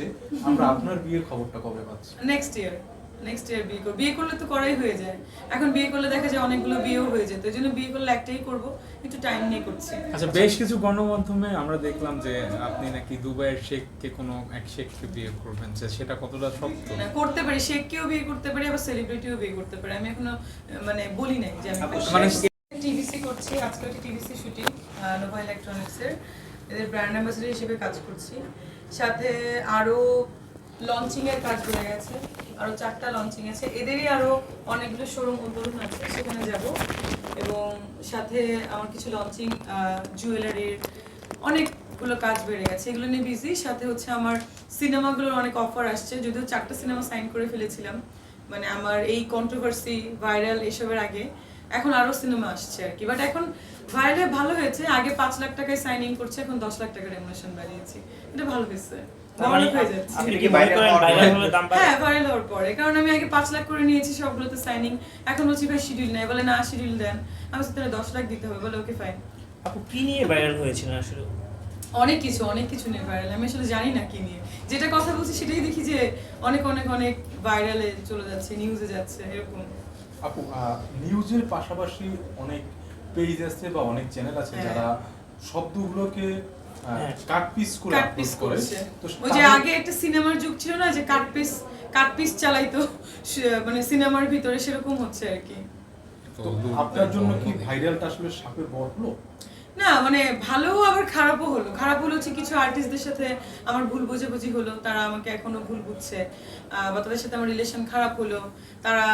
হচ্ছে আমরা আপনার বিয়ের খবরটা কবে পাচ্ছি? নেক্সট ইয়ার নেক্সট ইয়ার বিয়ে করব বিয়ে করলে তো করাই হয়ে যায়। এখন বিয়ে করলে দেখা যায় অনেকগুলো বিয়েও হয়ে যেত এই জন্য বিয়ে করলে একটাই করব একটু টাইম নিয়ে করছি। আচ্ছা বেশ কিছু গণমাধ্যমে আমরা দেখলাম যে আপনি নাকি দুবাইয়ের শেখকে কোনো এক শেখকে বিয়ে করবেন যে সেটা কতটা সত্য না, করতে পারি শেখকেও বিয়ে করতে পারি আবার সেলিব্রিটিও বিয়ে করতে পারি। আমি এখনও মানে বলি নাই যে আমি মানে টিভিসি করছি আজকে একটা টিভিসি শুটিং নোভা ইলেকট্রনিক্সের এদের ব্র্যান্ড অ্যাম্বাসেডর হিসেবে কাজ করছি। সাথে আরও লঞ্চিং এর কাজ হয়ে গেছে, আরও চারটা লঞ্চিং আছে। এদেরই আরও অনেকগুলো শোরুম উদ্বোধন আছে সেখানে যাব। এবং সাথে আমার কিছু লঞ্চিং জুয়েলারির অনেকগুলো কাজ বেড়ে গেছে, এগুলো নিয়ে বিজি সাথে হচ্ছে আমার সিনেমাগুলোর অনেক অফার আসছে, যদিও চারটা সিনেমা সাইন করে ফেলেছিলাম। মানে আমার এই কন্ট্রোভার্সি ভাইরাল এসবের আগে। এখন আরও সিনেমা আসছে আর কি। বাট এখন ভাইরাল ভালো হয়েছে। আগে পাঁচ লাখ টাকায় সাইনিং করছে এখন দশ লাখ টাকার রেমুনেশন বাড়িয়েছি। এটা ভালো হয়েছে। মানে হয়ে যাচ্ছে। আপনি কি বাইরে বাইরে হলে দাম বাড়ে? হ্যাঁ ভাইরাল হওয়ার পরে। কারণ আমি আগে পাঁচ লাখ করে নিয়েছি সবগুলোতে সাইনিং এখন বলছি ভাই শিডিউল নেই। বলে না শিডিউল দেন। আমি তাহলে দশ লাখ দিতে হবে। বলে ওকে ফাইন আপু কি নিয়ে ভাইরাল হয়েছিলেন আসলে? অনেক কিছু অনেক কিছু নিয়ে ভাইরাল আমি আসলে জানি না কি নিয়ে। যেটা কথা বলছি সেটাই দেখি যে অনেক অনেক অনেক ভাইরালে চলে যাচ্ছে নিউজে যাচ্ছে এরকম। আপু নিউজের পাশাপাশি অনেক পেজ আছে বা অনেক চ্যানেল আছে হ্যাঁ। যারা শব্দগুলোকে কাটপিস করে কাটপিস করে। ওই যে আগে একটা সিনেমার যুগ ছিল না যে কাটপিস কাটপিস চালাইতো সে- মানে সিনেমার ভিতরে সেরকম হচ্ছে আর কি। আপনার জন্য কি ভাইরালটা আসলে সাপের বড় হলো? না মানে ভালো আবার খারাপও হলো। খারাপ হলো হচ্ছে কিছু আর্টিস্টদের সাথে আমার ভুল বোঝাবুঝি হলো, তারা আমাকে এখনও ভুল বুঝছে বা তাদের সাথে আমার রিলেশন খারাপ হলো। তারা,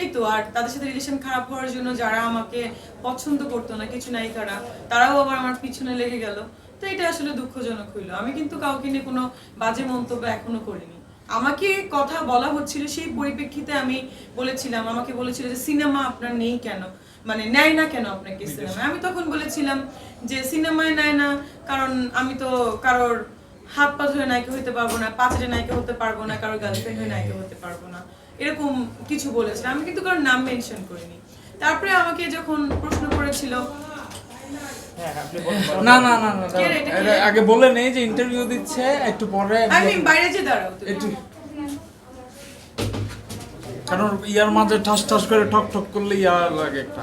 এই তো, আর তাদের সাথে রিলেশন খারাপ হওয়ার জন্য যারা আমাকে পছন্দ করতো না, কিছু নায়িকারা তারাও আবার আমার পিছনে লেগে গেল। তো এটা আসলে দুঃখজনক হইল। আমি কিন্তু কাউকে নিয়ে কোনো বাজে মন্তব্য এখনও করিনি। আমাকে কথা বলা হচ্ছিল সেই পরিপ্রেক্ষিতে আমি বলেছিলাম আমাকে বলেছিল যে সিনেমা আপনার নেই কেন? মানে নেয় না কেন আপনাকে সিনেমায় আমি তখন বলেছিলাম যে সিনেমায় নেয় না কারণ আমি তো কারোর হাত পা ধরে নায়িকা হতে পারব না পাঁচটা নায়িকা হতে পারব না কারোর গার্লফ্রেন্ড হয়ে নায়িকা হতে পারব না। এরকম কিছু বলেছিলাম আমি কিন্তু কারোর নাম মেনশন করিনি। তারপরে আমাকে যখন প্রশ্ন করেছিল না না না না আগে বলে নেই যে ইন্টারভিউ দিচ্ছে একটু পরে বাইরে যে দাঁড়াও একটু। কারণ ইয়ার মাঝে ঠাস ঠাস করে ঠক ঠক করলে ইয়া লাগে একটা।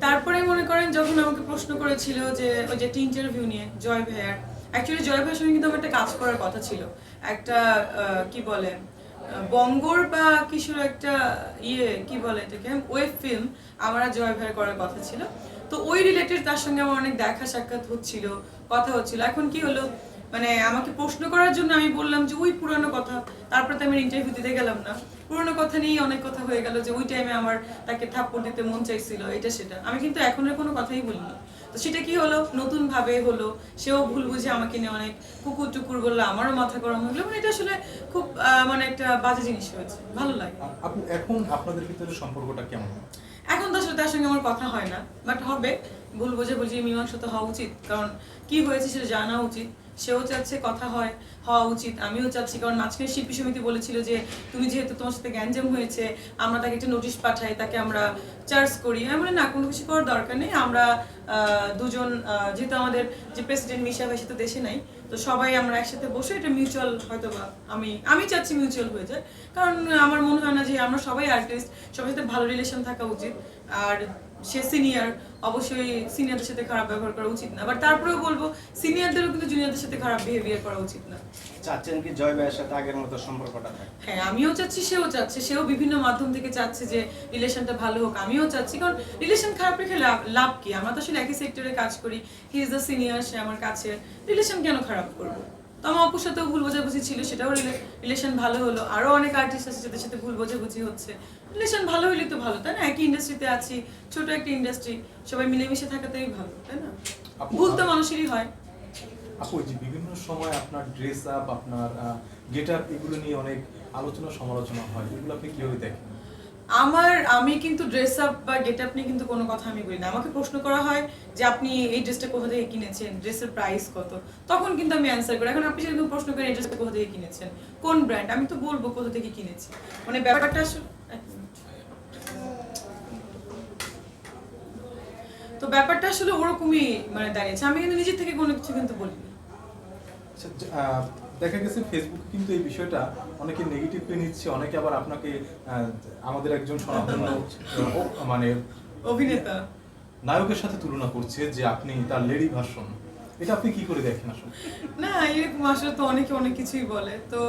তারপরে মনে করেন যখন আমাকে প্রশ্ন করেছিল যে ওই যে ইন্টারভিউ নিয়ে জয় ভাইয়ার। অ্যাকচুয়ালি জয় ভাইয়ের সঙ্গে কিন্তু আমার একটা কাজ করার কথা ছিল। একটা আহ, কি বলে? বঙ্গর বা কিশোর একটা ইয়ে কি বলে এটাকে? ওয়েব ফিল্ম আমার জয় ভাইয়ের করার কথা ছিল। তো ওই রিলেটেড তার সঙ্গে আমার অনেক দেখা সাক্ষাৎ হচ্ছিল, কথা হচ্ছিল। এখন কি হলো? মানে আমাকে প্রশ্ন করার জন্য আমি বললাম যে, ওই পুরানো কথা। তারপরে তো আমি ইন্টারভিউ দিতে গেলাম না। পুরোনো কথা নিয়েই অনেক কথা হয়ে গেল যে, ওই টাইমে আমার তাকে থাপ্পড় দিতে মন চাইছিল, এটা সেটা। আমি কিন্তু এখনের কোনো কথাই বলিনি। তো সেটা কি হলো? নতুন ভাবে হলো। সেও ভুল বুঝে আমাকে নিয়ে অনেক কুকুর টুকুর বলল আমারও মাথা গরম হলো মানে এটা আসলে খুব আহ, মানে একটা বাজে জিনিস হয়েছে। ভালো লাগে। আপনি এখন আপনাদের ভিতরে সম্পর্কটা কেমন? এখন তো আসলে তার সঙ্গে আমার কথা হয় না। বাট হবে ভুল বুঝে বুঝিয়ে মীমাংসা তো হওয়া উচিত। কারণ কি হয়েছে সেটা জানা উচিত। সেও চাচ্ছে কথা হয়, হওয়া উচিত। আমিও চাচ্ছি, কারণ মাঝখানে শিল্পী সমিতি বলেছিল যে, তুমি যেহেতু তোমার সাথে গ্যাঞ্জাম হয়েছে, আমরা তাকে একটা নোটিশ পাঠাই, তাকে আমরা চার্জ করি। আমি বলি, না, কোনো কিছু করার দরকার নেই। আমরা দুজন যেহেতু আমাদের যে প্রেসিডেন্ট মিশা ভাই, সে তো দেশে নাই, তো সবাই আমরা একসাথে বসে এটা মিউচুয়াল হয়তো বা আমি আমি চাচ্ছি মিউচুয়াল হয়ে যায়। কারণ আমার মনে হয় না যে, আমরা সবাই আর্টিস্ট সবার সাথে ভালো রিলেশন থাকা উচিত। আর সে সিনিয়র অবশ্যই সিনিয়রদের সাথে খারাপ ব্যবহার করা উচিত না। বাট তারপরেও বলব সিনিয়রদেরও কিন্তু জুনিয়রদের সাথে খারাপ বিহেভিয়ার করা উচিত না। চাচ্ছেন কি জয় ভাইয়ের সাথে আগের মতো সম্পর্কটা হ্যাঁ আমিও চাচ্ছি সেও চাচ্ছে। সেও বিভিন্ন মাধ্যম থেকে চাচ্ছে যে রিলেশনটা ভালো হোক আমিও চাচ্ছি। কারণ রিলেশন খারাপ রেখে লাভ লাভ কি? আমরা তো আসলে একই সেক্টরে কাজ করি। হি ইজ দ্য সিনিয়র সে আমার কাছে রিলেশন কেন খারাপ করব? তো আমার অপুর সাথেও ভুল বোঝাবুঝি ছিল সেটাও রিলেশন ভালো হলো। আরও অনেক আর্টিস্ট আছে যাদের সাথে ভুল বোঝাবুঝি হচ্ছে। রিলেশন ভালো হলে তো ভালো তাই না? একই ইন্ডাস্ট্রিতে আছি ছোট একটা ইন্ডাস্ট্রি সবাই মিলেমিশে থাকাতেই ভালো তাই না? ভুল তো মানুষেরই হয়। আপু এই যে বিভিন্ন সময় আপনার ড্রেস আপ আপনার গেট আপ এগুলো নিয়ে অনেক আলোচনা সমালোচনা হয় এগুলো আপনি কীভাবে দেখেন? আমার, আমি কিন্তু ড্রেস আপ বা গেট আপ নিয়ে কিন্তু কোনো কথা আমি বলি না আমাকে প্রশ্ন করা হয় যে আপনি এই ড্রেসটা কোথা থেকে কিনেছেন? ড্রেসের প্রাইস কত? তখন কিন্তু আমি অ্যান্সার করি। এখন আপনি যদি প্রশ্ন করেন, এই ড্রেসটা কোথা থেকে কিনেছেন? কোন ব্র্যান্ড আমি তো বলব কোথা থেকে কিনেছি। মানে ব্যাপারটা আসলে তো ব্যাপারটা আসলে ওরকমই মানে দাঁড়িয়েছে। আমি কিন্তু নিজের থেকে কোনো কিছু কিন্তু বলিনি। দেখা গেছে ফেসবুক কিন্তু এই বিষয়টা অনেকে নেগেটিভলি নিচ্ছে অনেকে আবার আপনাকে আমাদের একজন সনাতন মানে অভিনেতা। নায়কের সাথে তুলনা করছে যে আপনি তার লেডি ভার্সন এটা আপনি কি করে দেখেন আসলে? না এরকম আসলে তো অনেকে অনেক কিছুই বলে। তো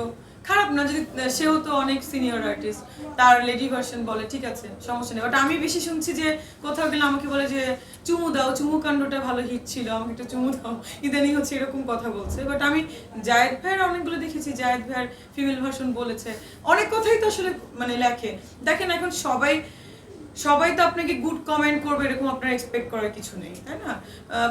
খারাপ না, যদি সেও তো অনেক সিনিয়র আর্টিস্ট তার লেডি ভার্সন বলে, ঠিক আছে, সমস্যা নেই। বাট আমি বেশি শুনছি যে কোথাও গেলে আমাকে বলে যে, চুমু দাও, চুমু কাণ্ডটা ভালো হিট ছিল, আমাকে একটা চুমু দাও। ইদানিং হচ্ছে এরকম কথা বলছে। বাট আমি জায়েদ ভাইয়ের অনেকগুলো দেখেছি, জায়েদ ভাইয়ের ফিমেল ভার্সন বলেছে। অনেক কথাই তো আসলে মানে লেখে। দেখেন এখন সবাই সবাই তো আপনাকে গুড কমেন্ট করবে এরকম আপনার এক্সপেক্ট করার কিছু নেই তাই না?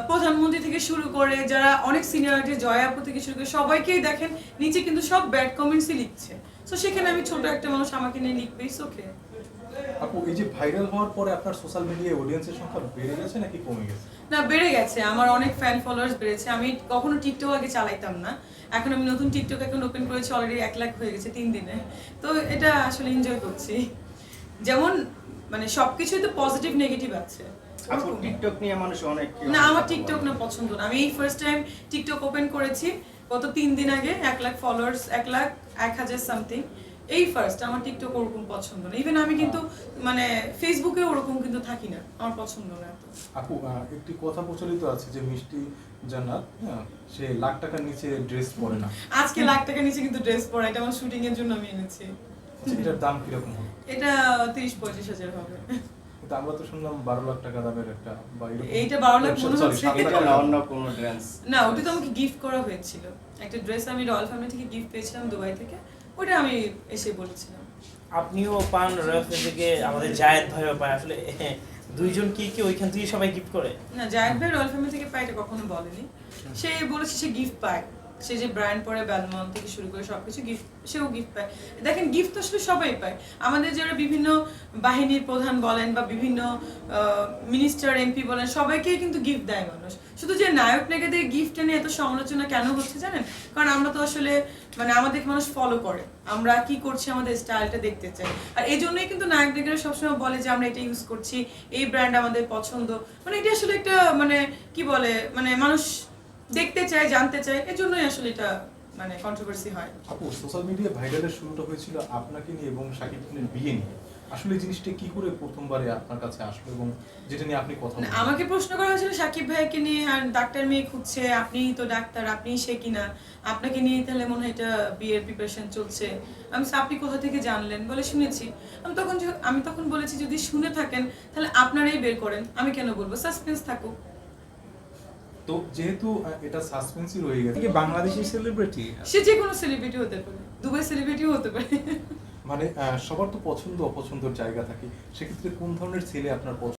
প্রধানমন্ত্রী থেকে শুরু করে যারা অনেক সিনিয়রিটি জয়া আপু থেকে শুরু করে সবাইকেই দেখেন নিচে কিন্তু সব ব্যাড কমেন্টসই লিখছে। তো সেখানে আমি ছোট একটা মানুষ আমাকে নিয়ে লিখবে লিখবেই ওকে আপু এই যে ভাইরাল হওয়ার পরে আপনার সোশ্যাল মিডিয়ায় অডিয়েন্সের সংখ্যা বেড়ে গেছে নাকি কমে গেছে? না বেড়ে গেছে। আমার অনেক ফ্যান ফলোয়ার্স বেড়েছে। আমি কখনো টিকটক আগে চালাইতাম না। এখন আমি নতুন টিকটক এখন ওপেন করেছি অলরেডি এক লাখ হয়ে গেছে তিন দিনে। তো এটা আসলে এনজয় করছি। যেমন মানে সবকিছুই তো পজিটিভ নেগেটিভ আছে। আপু টিকটক নিয়ে মানুষ অনেক না আমার টিকটক না পছন্দ না। আমি এই ফার্স্ট টাইম টিকটক ওপেন করেছি গত তিন দিন আগে এক লাখ ফলোয়ার্স এক লাখ এক হাজার সামথিং এই ফার্স্ট আমার টিকটক ওরকম পছন্দ না। ইভেন আমি কিন্তু মানে ফেসবুকে ওরকম কিন্তু থাকি না। আমার পছন্দ না এত। আপু একটি কথা প্রচলিত আছে যে মিষ্টি জান্নাত হ্যাঁ, সে লাখ টাকার নিচে ড্রেস পরে না। আজকে লাখ টাকা নিচে কিন্তু ড্রেস পরা এটা আমার শুটিং এর জন্য আমি এনেছি। আচ্ছা, এটার দাম কীরকম হবে? এটা তিরিশ পঁয়ত্রিশ হাজার হবে। কিন্তু আমরা তো শুনলাম বারো লাখ টাকা দামের একটা বা এইটা 12 লাখ মনে হচ্ছে। এটা অন্য কোনো ড্রেস না ওটা তো আমাকে গিফট করা হয়েছিল। একটা ড্রেস আমি রয়্যাল ফ্যামিলি থেকে গিফট পেয়েছিলাম দুবাই থেকে। ওটা আমি এসে বলেছিলাম। আপনিও পান রয়্যাল থেকে আমাদের জায়েদ ভাইও পায়। আসলে দুইজন কি কি ওইখান থেকে সবাই গিফট করে? না জায়েদ ভাই রয়্যাল ফ্যামিলি থেকে পায় এটা কখনো বলেনি। সে বলেছে সে গিফট পায়। সে যে ব্র্যান্ড পরে ব্যালমন থেকে শুরু করে সবকিছু গিফট সেও গিফট পায়। দেখেন গিফট তো আসলে সবাই পায়। আমাদের যারা বিভিন্ন বাহিনীর প্রধান বলেন বা বিভিন্ন মিনিস্টার এমপি বলেন, সবাইকেই কিন্তু গিফট দেয় মানুষ। শুধু যে নায়ক নায়িকাদের গিফট এনে এত সমালোচনা কেন হচ্ছে জানেন? কারণ আমরা তো আসলে মানে আমাদেরকে মানুষ ফলো করে। আমরা কি করছি, আমাদের স্টাইলটা দেখতে চাই। আর এই জন্যই কিন্তু নায়ক নায়িকারা সবসময় বলে যে, আমরা এটা ইউজ করছি, এই ব্র্যান্ড আমাদের পছন্দ। মানে এটা আসলে একটা মানে কি বলে মানে মানুষ দেখতে চায় জানতে চায় এজন্যই আসলে এটা মানে কন্ট্রোভার্সি হয়। আপু সোশ্যাল মিডিয়া ভাইরালের শুরুটা হয়েছিল আপনাকে নিয়ে এবং শাকিব খানের বিয়ে নিয়ে। আসলে জিনিসটা কি করে প্রথমবারে আপনার কাছে আসলো এবং যেটা নিয়ে আপনি কথা আমাকে প্রশ্ন করা হয়েছিল সাকিব ভাইকে নিয়ে আর ডাক্তার মেয়ে খুঁজছে আপনি তো ডাক্তার আপনি সে কিনা। আপনাকে নিয়ে তাহলে মনে হয় এটা বিয়ের প্রিপারেশন চলছে। আমি আপনি কোথা থেকে জানলেন? বলে শুনেছি। আমি তখন আমি তখন বলেছি যদি শুনে থাকেন তাহলে আপনারাই বের করেন। আমি কেন বলব? সাসপেন্স থাকুক। তো যেহেতু এটা সাসপেন্সই রয়ে গেছে। কি বাংলাদেশি সেলিব্রিটি সে যে কোনো সেলিব্রিটি হতে পারে। দুবাই সেলিব্রিটিও হতে পারে। মানে আহ, সবার তো পছন্দ অপছন্দের জায়গা থাকে। সেক্ষেত্রে কোন ধরনের ছেলে আপনার পছন্দ?